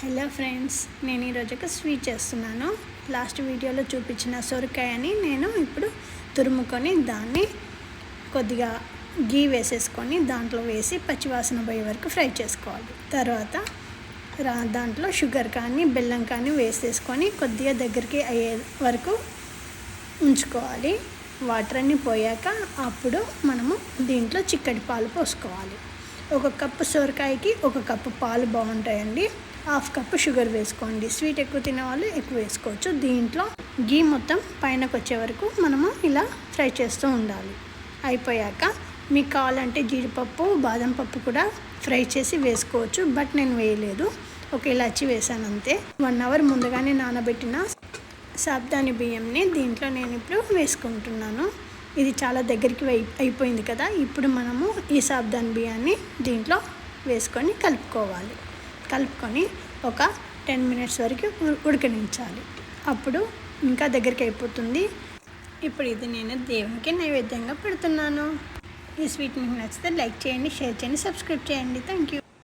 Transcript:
Hello friends నేను ఈరోజు ఒక స్వీట్ చేస్తున్నాను. లాస్ట్ వీడియోలో చూపించిన సొరకాయని నేను ఇప్పుడు తురుముకొని దాన్ని కొద్దిగా గీ వేసేసుకొని దాంట్లో వేసి పచ్చివాసన పోయే వరకు ఫ్రై చేసుకోవాలి. తర్వాత దాంట్లో షుగర్ కానీ బెల్లం కానీ వేసేసుకొని కొద్దిగా దగ్గరికి అయ్యే వరకు ఉంచుకోవాలి. వాటర్ అన్నీ పోయాక అప్పుడు మనము దీంట్లో చిక్కటి పాలు పోసుకోవాలి. ఒక కప్పు సొరకాయకి ఒక కప్పు పాలు బాగుంటాయండి. హాఫ్ కప్పు షుగర్ వేసుకోండి. స్వీట్ ఎక్కువ తినే వాళ్ళు ఎక్కువ వేసుకోవచ్చు. దీంట్లో గీ మొత్తం పైనకు వచ్చే వరకు మనము ఇలా ఫ్రై చేస్తూ ఉండాలి. అయిపోయాక మీకు కావాలంటే జీడిపప్పు బాదం పప్పు కూడా ఫ్రై చేసి వేసుకోవచ్చు. బట్ నేను వేయలేదు. ఒక ఇలాచి వేసాను అంతే. వన్ అవర్ ముందుగానే నానబెట్టిన సాబ్దాని బియ్యంని దీంట్లో నేను ఇప్పుడు వేసుకుంటున్నాను. ఇది చాలా దగ్గరికి అయిపోయింది కదా ఇప్పుడు మనము ఈ సాబ్దాన్ బియ్యాన్ని దీంట్లో వేసుకొని కలుపుకోవాలి. కలుపుకొని ఒక టెన్ మినిట్స్ వరకు ఉడకనించాలి. అప్పుడు ఇంకా దగ్గరికి అయిపోతుంది. ఇప్పుడు ఇది నేను దేవునికి నైవేద్యంగా పెడుతున్నాను. ఈ స్వీట్ మీకు నచ్చితే లైక్ చేయండి షేర్ చేయండి సబ్స్క్రైబ్ చేయండి. Thank you